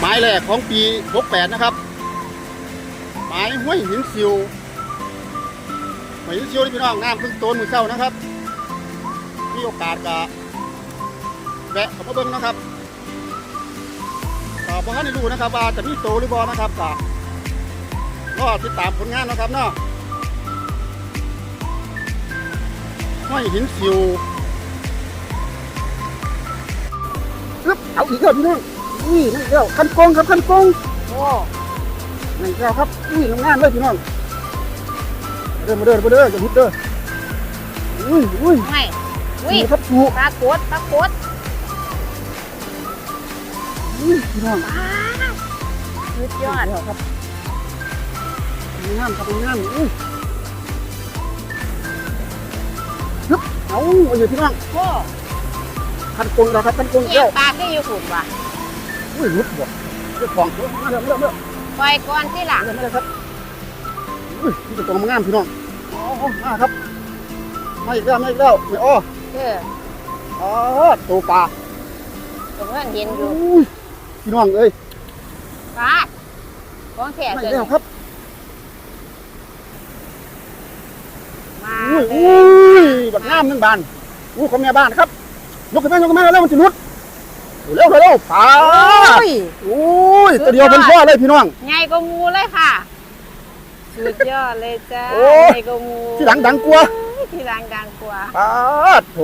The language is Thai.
หมายแรกของปี 68 นะครับหมายห้วยหินซิวห้วยหินซิวนี่พี่น้องน้ำพึ่งโตนมือเช้านะครับ มีโอกาสกะแวะเข้ามาเบิ่งนะครับก็บ่ทันได้รู้นะครับ ว่าจะมีโตหรือบ่นะครับก็รอติดตามผลงานนะครับเนาะห้วยหินซิวเอาอีกแล้วพี่น้อง นี่นั่นอีกแล้วคันกงครับคันกงโอ้นั่นอีกแล้วครับอุ้ยงามๆเลยพี่น้องเดินมาเดินมาเดินอย่าหุดเด้ออุ้ยอุ้ยไม่อุ้ยนี่ครับถูปลากดปลากดอุ้ยพี่น้องอ้าสุดยอดแล้วครับงามครับงามอุ้ยยึบเอาเอาอยู่พี่น้องโอ้คันกงเราครับคันกงเอีแก้ยวปลาก็อยู่ฝุ่นว่ะ อุ้ยรุดบ่เจ้าของมาเด้อมาเด้อมาเด้อปล่อยก่อนที่หลังมาเด้อมาเด้อครับอุ้ยนี่เป็นตัวงามพี่น้องอ๋อมาครับมาอีกแล้วมาอีกแล้วไม่อ้อเอออ๋อตัวปลาผมเพิ่งเห็นอยู่อุ้ยพี่น้องเอ้ยปลาของแท้มาเกิอีนกแล้วครับมาอุ้ยเลอุ้ Ừ. ยยบักงามหนึ่งบานอู้ของแม่บ้านครับยกขึ้นมายกขึ้นมาแล้วมันจะรุด เร็วเร็วเร็วปลาโอ้ย อุ้ยตัวเดียวเป็นพ่อเลยพี่น้อง ใหญ่กว่างูเลยค่ะ สุดยอดเลยจ้าโอ้ย ใหญ่กว่างูที่หลังดังกว่าที่หลังดังกว่าปาดโถ